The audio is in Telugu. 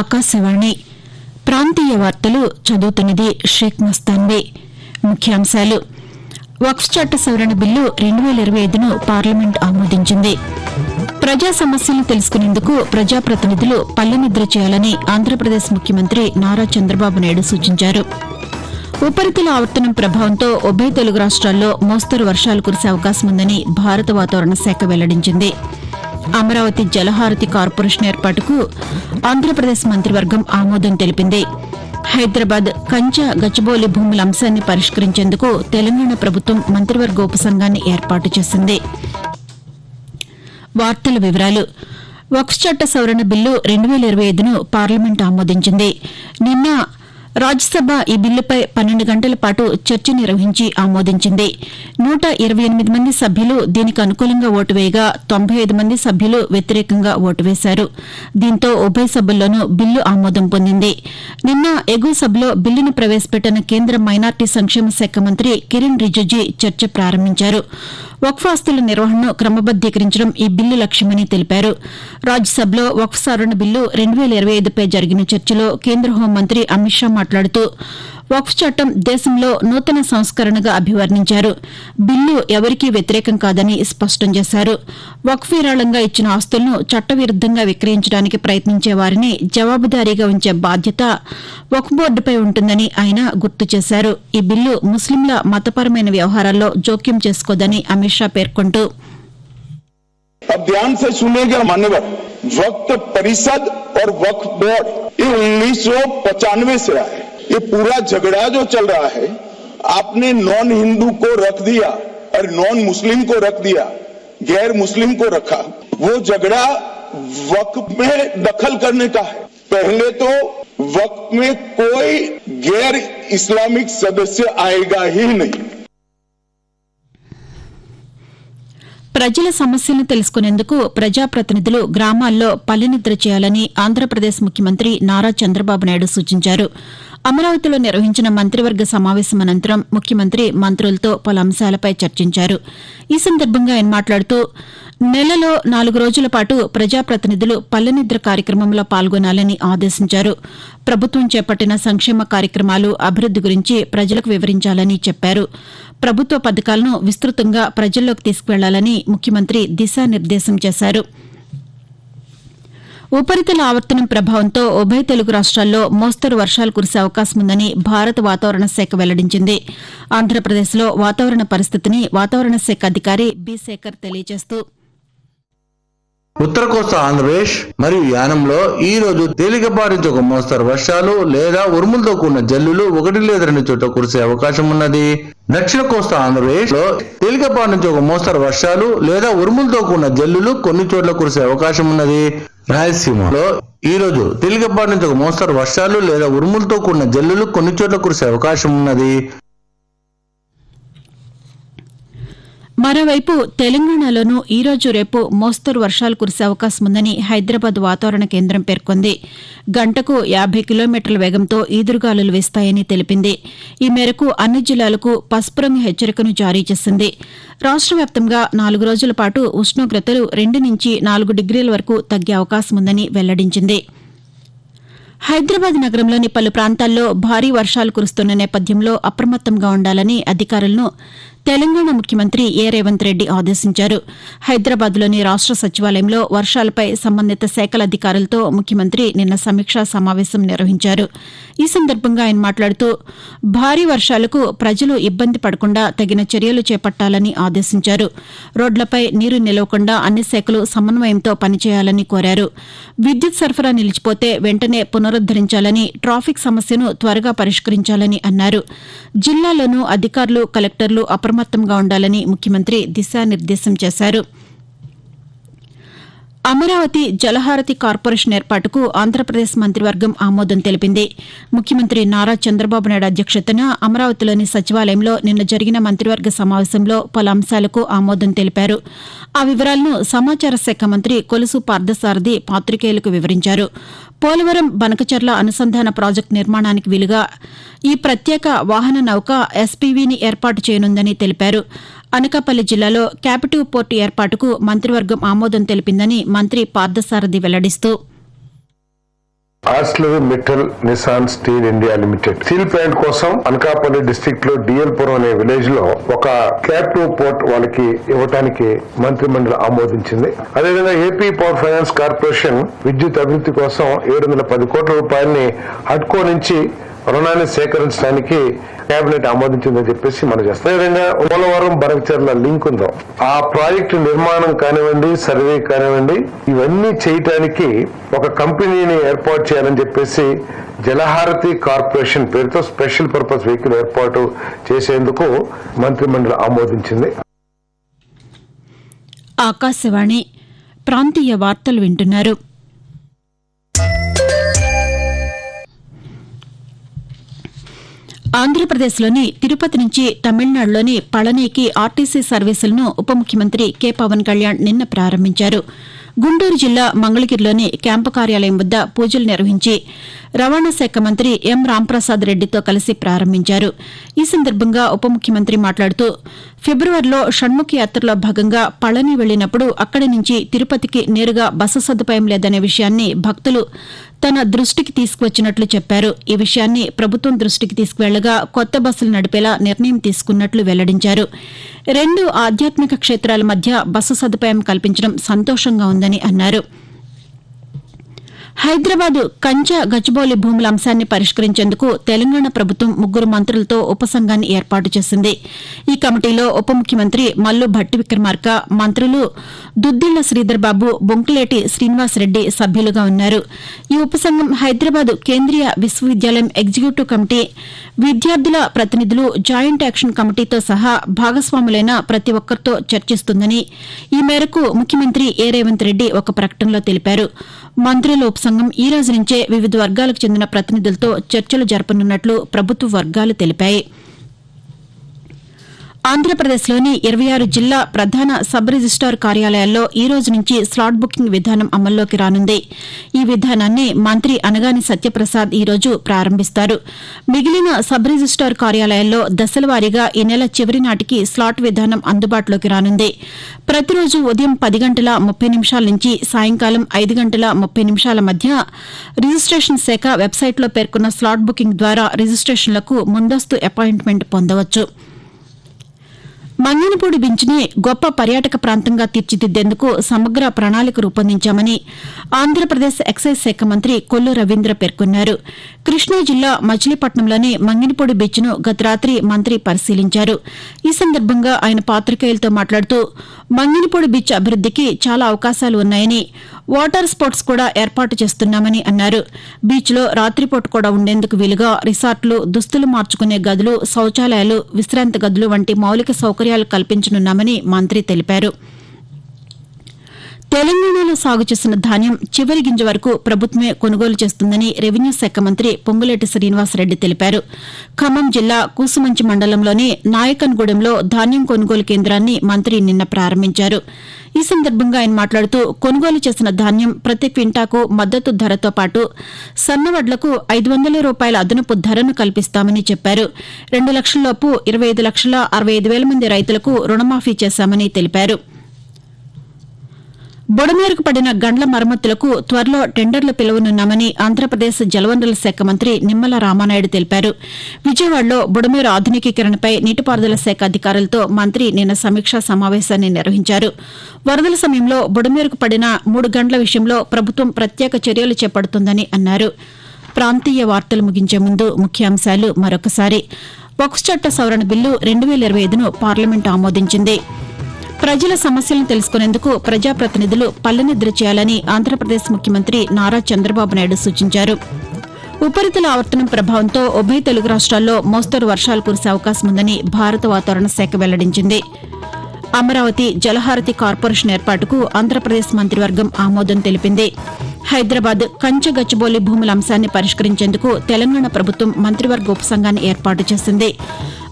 ఆకాశవాణి. ప్రాంతీయ వార్తలు చదువుతున్నది షేక్ మస్తాన్వి. ముఖ్యాంశాలు. వక్ఫ్ చట్ట సవరణ బిల్లు రెండు వేల ఇరవై ఐదును పార్లమెంట్ ఆమోదించింది. ప్రజా సమస్యలను తెలుసుకునేందుకు ప్రజాప్రతినిధులు పల్లెనిద్ర చేయాలని ఆంధ్రప్రదేశ్ ముఖ్యమంత్రి నారా చంద్రబాబు నాయుడు సూచించారు. ఉపరితల ఆవర్తనం ప్రభావంతో ఉభయ తెలుగు రాష్ట్రాల్లో మోస్తరు వర్షాలు కురిసే అవకాశం ఉందని భారత వాతావరణ శాఖ వెల్లడించింది. అమరావతి జలహారతి కార్పొరేషన్ ఏర్పాటుకు ఆంధ్రప్రదేశ్ మంత్రివర్గం ఆమోదం తెలిపింది. హైదరాబాద్ కంచ గచ్చిబౌలి భూముల అంశాన్ని పరిష్కరించేందుకు తెలంగాణ ప్రభుత్వం మంత్రివర్గ ఉపసంఘాన్ని ఏర్పాటు చేసింది. వార్తల వివరాలు. వక్స్ చట్ట సవరణ బిల్లు రెండు వేల ఇరవై ఐదును పార్లమెంట్ ఆమోదించింది. నిన్న రాజ్యసభ ఈ బిల్లుపై పన్నెండు గంటల పాటు చర్చ నిర్వహించి ఆమోదించింది. నూట ఇరవై ఎనిమిది మంది సభ్యులు దీనికి అనుకూలంగా ఓటు వేయగా తొంభై ఐదు మంది సభ్యులు వ్యతిరేకంగా ఓటు వేశారు. దీంతో ఉభయ సభల్లోనూ బిల్లు ఆమోదం పొందింది. నిన్న ఎగువ సభలో బిల్లును ప్రవేశపెట్టిన కేంద్ర మైనార్టీ సంక్షేమ శాఖ మంత్రి కిరణ్ రిజిజు చర్చ ప్రారంభించారు. వక్ఫ్ ఆస్తుల నిర్వహణను క్రమబద్దీకరించడం ఈ బిల్లు లక్ష్యమని తెలిపారు. రాజ్యసభలో వక్ఫ్ సవరణ బిల్లు రెండు వేల ఇరవై ఐదుపై జరిగిన చర్చలో కేంద్ర హోంమంత్రి అమిత్ షా మాట్లాడుతూ వక్ఫ్ చట్టం దేశంలో నూతన సంస్కరణగా అభివర్ణించారు బిల్లు ఎవరికీ వ్యతిరేకం కాదని స్పష్టం చేశారు వక్ఫ్ విరాళంగా ఇచ్చిన ఆస్తులను చట్టవిరుద్దంగా విక్రయించడానికి ప్రయత్నించే వారిని జవాబుదారీగా ఉంచే బాధ్యత వక్ఫ్ బోర్డుపై ఉంటుందని ఆయన గుర్తు చేశారు ఈ బిల్లు ముస్లింల మతపరమైన వ్యవహారాల్లో జోక్యం చేసుకోదని అమిత్ షా పేర్కొంటూ अब ध्यान से सुनिएगा मान्यवर वक्त परिषद और वक्फ बोर्ड ये उन्नीस से रहा है ये पूरा झगड़ा जो चल रहा है आपने नॉन हिंदू को रख दिया और नॉन मुस्लिम को रख दिया गैर मुस्लिम को रखा वो झगड़ा वक्फ में दखल करने का है पहले तो वक्फ में कोई गैर इस्लामिक सदस्य आएगा ही नहीं ప్రజల సమస్యలను తెలుసుకునేందుకు ప్రజాప్రతినిధులు గ్రామాల్లో పల్లెనిద్ర చేయాలని ఆంధ్రప్రదేశ్ ముఖ్యమంత్రి నారా చంద్రబాబు నాయుడు సూచించారు అమరావతిలో నిర్వహించిన మంత్రివర్గ సమావేశం అనంతరం ముఖ్యమంత్రి మంత్రులతో పలు అంశాలపై చర్చించారు. ఈ సందర్భంగా ఆయన మాట్లాడుతూ నెలలో నాలుగు రోజుల పాటు ప్రజాప్రతినిధులు పల్లెనిద్ర కార్యక్రమంలో పాల్గొనాలని ఆదేశించారు. ప్రభుత్వం చేపట్టిన సంక్షేమ కార్యక్రమాలు అభివృద్ది గురించి ప్రజలకు వివరించాలని చెప్పారు. ప్రభుత్వ పథకాలను విస్తృతంగా ప్రజల్లోకి తీసుకువెళ్ళాలని ముఖ్యమంత్రి దిశానిర్దేశం చేశారు. ఉపరితల ఆవర్తనం ప్రభావంతో ఉభయ తెలుగు రాష్ట్రాల్లో మోస్తరు వర్షాలు కురిసే అవకాశం ఉందని భారత వాతావరణ శాఖ వెల్లడించింది. ఆంధ్రప్రదేశ్లో వాతావరణ పరిస్థితిని వాతావరణ శాఖ అధికారి బి. శేఖర్ తెలియజేస్తూ ఉత్తర కోస్తా ఆంధ్రప్రదేశ్ మరియు యానంలో ఈ రోజు తేలికపాటి ఒక మోస్తరు వర్షాలు లేదా ఉరుములతో కూడిన జల్లులు ఒకటి లేదా రెండు చోట్ల కురిసే అవకాశం ఉన్నది. దక్షిణ కోస్తా ఆంధ్రప్రదేశ్లో తేలికపాటి నుంచి ఒక మోస్తరు వర్షాలు లేదా ఉరుములతో కూడిన జల్లులు కొన్ని చోట్ల కురిసే అవకాశం ఉన్నది. రాయలసీమలో ఈ రోజు తేలికపాటి నుంచి ఒక మోస్తరు వర్షాలు లేదా ఉరుములతో కూడిన జల్లులు కొన్ని చోట్ల కురిసే అవకాశం ఉన్నది. మరోవైపు తెలంగాణలోనూ ఈ రోజు రేపు మోస్తరు వర్షాలు కురిసే అవకాశం ఉందని హైదరాబాద్ వాతావరణ కేంద్రం పేర్కొంది. గంటకు యాభై కిలోమీటర్ల వేగంతో ఈదురుగాలులు వీస్తాయని తెలిపింది. ఈ మేరకు అన్ని జిల్లాలకు పసుపు రంగు హెచ్చరికను జారీ చేసింది. రాష్ట్ర వ్యాప్తంగా నాలుగు రోజుల పాటు ఉష్ణోగ్రతలు రెండు నుంచి నాలుగు డిగ్రీల వరకు తగ్గే అవకాశం ఉందని వెల్లడించింది. హైదరాబాద్ నగరంలోని పలు ప్రాంతాల్లో భారీ వర్షాలు కురుస్తున్న నేపథ్యంలో అప్రమత్తంగా ఉండాలని అధికారులను తెలంగాణ ముఖ్యమంత్రి ఏ రేవంత్ రెడ్డి ఆదేశించారు. హైదరాబాద్లోని రాష్ట సచివాలయంలో వర్షాలపై సంబంధిత శాఖల అధికారులతో ముఖ్యమంత్రి నిన్న సమీక్షా సమావేశం నిర్వహించారు. ఈ సందర్భంగా ఆయన మాట్లాడుతూ భారీ వర్షాలకు ప్రజలు ఇబ్బంది పడకుండా తగిన చర్యలు చేపట్టాలని ఆదేశించారు. రోడ్లపై నీరు నిలవకుండా అన్ని శాఖలు సమన్వయంతో పనిచేయాలని కోరారు. విద్యుత్ సరఫరా నిలిచిపోతే వెంటనే పునరుద్దరించాలని ట్రాఫిక్ సమస్యను త్వరగా పరిష్కరించాలని అన్నారు. జిల్లాలోనూ అధికారులు కలెక్టర్లు అప్రమత్తంగా ఉండాలని ముఖ్యమంత్రి దిశానిర్దేశం చేశారు. అమరావతి జలహారతి కార్పొరేషన్ ఏర్పాటుకు ఆంధ్రప్రదేశ్ మంత్రివర్గం ఆమోదం తెలిపింది. ముఖ్యమంత్రి నారా చంద్రబాబు నాయుడు అధ్యక్షతన అమరావతిలోని సచివాలయంలో నిన్న జరిగిన మంత్రివర్గ సమావేశంలో పలు అంశాలకు ఆమోదం తెలిపారు. ఆ వివరాలను సమాచార శాఖ మంత్రి కొలుసు పార్థసారథి పాతికేయులకు వివరించారు. పోలవరం బనకచర్ల అనుసంధాన ప్రాజెక్టు నిర్మాణానికి వీలుగా ఈ ప్రత్యేక వాహన నౌక ఎస్పీవీని ఏర్పాటు చేయనుందని తెలిపారు. అనకాపల్లి జిల్లాలో క్యాపిటివ్ పోర్టు ఏర్పాటుకు మంత్రివర్గం ఆమోదం తెలిపిందని మంత్రి Parthasarathi వెల్లడిస్తూ Arcelor Mittal Nippon steel India limited. Steel plant కోసం అనకాపల్లి డిస్ట్రిక్ట్లో డిఎల్పురం అనే విలేజ్లో ఒక క్యాప్టివ్ పోర్ట్ వాళ్ళకి ఇవ్వడానికి మంత్రి మండలి ఆమోదించింది. అదేవిధంగా ఏపీ పవర్ ఫైనాన్స్ కార్పొరేషన్ విద్యుత్ అభివృద్ధి కోసం ఏడు వందల పది కోట్ల రూపాయలని హడ్కో నుంచి రుణాన్ని సేకరించడానికి కేబినెట్ ఆమోదించిందని చెప్పేసి మనం చేస్తాం. అదేవిధంగా పోలవరం బరగచర్ల లింక్ ఉందో ఆ ప్రాజెక్టు నిర్మాణం కానివ్వండి సర్వే కానివ్వండి ఇవన్నీ చేయటానికి ఒక కంపెనీని ఏర్పాటు చేయాలని చెప్పేసి జలహారతి కార్పొరేషన్ పేరుతో స్పెషల్ పర్పస్ వెహికల్ ఏర్పాటు చేసేందుకు మంత్రిమండలి ఆమోదించింది. ఆకాశవాణి ప్రాంతీయ వార్తలు వింటున్నారు. ఆంధ్రప్రదేశ్లోని తిరుపతి నుంచి తమిళనాడులోని పళనికి ఆర్టీసీ సర్వీసులను ఉప ముఖ్యమంత్రి కె. పవన్ కళ్యాణ్ నిన్న ప్రారంభించారు. గుంటూరు జిల్లా మంగళగిరిలోని క్యాంపు కార్యాలయం వద్ద పూజలు నిర్వహించి రవాణా శాఖ మంత్రి ఎం రాంప్రసాద్ రెడ్డితో కలిసి ప్రారంభించారు. ఈ సందర్భంగా ఉప ముఖ్యమంత్రి మాట్లాడుతూ ఫిబ్రవరిలో షణ్ముఖ యాత్రలో భాగంగా పళని వెళ్ళినప్పుడు అక్కడి నుంచి తిరుపతికి నేరుగా బస్సు సదుపాయం లేదనే విషయాన్ని భక్తులు తన దృష్టికి తీసుకువచ్చినట్లు చెప్పారు. ఈ విషయాన్ని ప్రభుత్వం దృష్టికి తీసుకువెళ్ళగా కొత్త బస్సులు నడిపేలా నిర్ణయం తీసుకున్నట్లు వెల్లడించారు. రెండు ఆధ్యాత్మిక క్షేత్రాల మధ్య బస్సు సదుపాయం కల్పించడం సంతోషంగా ఉందని అన్నారు. హైదరాబాద్ కంచ గచ్చిబౌలి భూముల అంశాన్ని పరిష్కరించేందుకు తెలంగాణ ప్రభుత్వం ముగ్గురు మంత్రులతో ఉపసంఘాన్ని ఏర్పాటు చేసింది. ఈ కమిటీలో ఉప ముఖ్యమంత్రి మల్లు భట్టి విక్రమార్క మంత్రులు దుద్దిళ్ళ శ్రీధర్బాబు బొంకులేటి శ్రీనివాసరెడ్డి సభ్యులుగా ఉన్నారు. ఈ ఉపసంఘం హైదరాబాద్ కేంద్రీయ విశ్వవిద్యాలయం ఎగ్జిక్యూటివ్ కమిటీ విద్యార్థుల ప్రతినిధులు జాయింట్ యాక్షన్ కమిటీతో సహా భాగస్వాములైన ప్రతి ఒక్కరితో చర్చిస్తుందని ఈ మేరకు ముఖ్యమంత్రి ఏ రేవంత్ రెడ్డి ఒక ప్రకటనలో తెలిపారు. మంత్రుల ఉపసంఘం ఈ రోజు నుంచే వివిధ వర్గాలకు చెందిన ప్రతినిధులతో చర్చలు జరపనున్నట్లు ప్రభుత్వ వర్గాలు తెలిపాయి. ఆంధ్రప్రదేశ్లోని ఇరవై ఆరు జిల్లా ప్రధాన సబ్ రిజిస్టార్ కార్యాలయాల్లో ఈ రోజు నుంచి స్లాట్ బుకింగ్ విధానం అమల్లోకి రానుంది. ఈ విధానాన్ని మంత్రి అనగాని సత్యప్రసాద్ ఈ రోజు ప్రారంభిస్తారు. మిగిలిన సబ్ రిజిస్టార్ కార్యాలయాల్లో దశలవారీగా ఈ నెల చివరి నాటికి స్లాట్ విధానం అందుబాటులోకి రానుంది. ప్రతిరోజు ఉదయం పది గంటల ముప్పై నిమిషాల నుంచి సాయంకాలం ఐదు గంటల ముప్పై నిమిషాల మధ్య రిజిస్టేషన్ శాఖ వెబ్సైట్లో పేర్కొన్న స్లాట్ బుకింగ్ ద్వారా రిజిస్టేషన్లకు ముందస్తు అపాయింట్మెంట్ పొందవచ్చు. మంగనపూడి బీచ్ని గొప్ప పర్యాటక ప్రాంతంగా తీర్చిదిద్దేందుకు సమగ్ర ప్రణాళిక రూపొందించామని ఆంధ్రప్రదేశ్ ఎక్సైజ్ శాఖ మంత్రి కొల్లు రవీంద్ర పేర్కొన్నారు. కృష్ణా జిల్లా మచిలీపట్నంలోని మంగినపూడి బీచ్ను గత రాత్రి మంత్రి పరిశీలించారు. ఈ సందర్భంగా ఆయన పాతికేయులతో మాట్లాడుతూ మంగినపూడి బీచ్ అభివృద్దికి చాలా అవకాశాలు ఉన్నాయని వాటర్ స్పోర్ట్స్ కూడా ఏర్పాటు చేస్తున్నామని అన్నారు. బీచ్లో రాత్రిపూట కూడా ఉండేందుకు వీలుగా రిసార్ట్లు దుస్తులు మార్చుకునే గదులు శౌచాలయాలు విశ్రాంతి గదులు వంటి మౌలిక సౌకర్యాలు కల్పించనున్నామని మంత్రి తెలిపారు. తెలంగాణలో సాగు చేసిన ధాన్యం చివరి గింజ వరకు ప్రభుత్వమే కొనుగోలు చేస్తుందని రెవెన్యూ శాఖ మంత్రి పొంగులేటి శ్రీనివాసరెడ్డి తెలిపారు. ఖమ్మం జిల్లా కూసుమంచి మండలంలోని నాయకన్గూడెంలో ధాన్యం కొనుగోలు కేంద్రాన్ని మంత్రి నిన్న ప్రారంభించారు. ఈ సందర్భంగా ఆయన మాట్లాడుతూ కొనుగోలు చేసిన ధాన్యం ప్రతి క్వింటాకు మద్దతు ధరతో పాటు సన్నవడ్లకు ఐదు వందల రూపాయల అదనపు ధరను కల్పిస్తామని చెప్పారు. రెండు లక్షలలోపు ఇరవై ఐదు లక్షల అరవై ఐదు వేల మంది రైతులకు రుణమాఫీ చేశామని తెలిపారు. బుడమేరుకు పడిన గండ్ల మరమ్మతులకు త్వరలో టెండర్లు పిలువనున్నామని ఆంధ్రప్రదేశ్ జలవనరుల శాఖ మంత్రి నిమ్మల రామానాయుడు తెలిపారు. విజయవాడలో బుడమేరు ఆధునికీకరణపై నీటిపారుదల శాఖ అధికారులతో మంత్రి నిన్న సమీక్షా సమావేశాన్ని నిర్వహించారు. వరదల సమయంలో బుడమేరుకు పడిన మూడు గంటల విషయంలో ప్రభుత్వం ప్రత్యేక చర్యలు చేపడుతుందని అన్నారు. ప్రాంతీయ వార్తలు ముగించే ముందు ముఖ్యాంశాలు మరొకసారి. వక్స్ చట్ట సవరణ బిల్లు రెండు వేల ఇరవై ఐదును పార్లమెంట్ ఆమోదించింది. ప్రజల సమస్యలను తెలుసుకునేందుకు ప్రజాప్రతినిధులు పల్లెనిద్ర చేయాలని ఆంధ్రప్రదేశ్ ముఖ్యమంత్రి నారా చంద్రబాబు నాయుడు సూచించారు. ఉపరితల ఆవర్తనం ప్రభావంతో ఉభయ తెలుగు రాష్ట్రాల్లో మోస్తరు వర్షాలు కురిసే అవకాశం ఉందని భారత వాతావరణ శాఖ వెల్లడించింది. అమరావతి జలహారతి కార్పొరేషన్ ఏర్పాటుకు ఆంధ్రప్రదేశ్ మంత్రివర్గం ఆమోదం తెలిపింది. హైదరాబాద్ కంచగచ్చబోలి భూముల అంశాన్ని పరిష్కరించేందుకు తెలంగాణ ప్రభుత్వం మంత్రివర్గ ఉపసంఘాన్ని ఏర్పాటు చేసింది.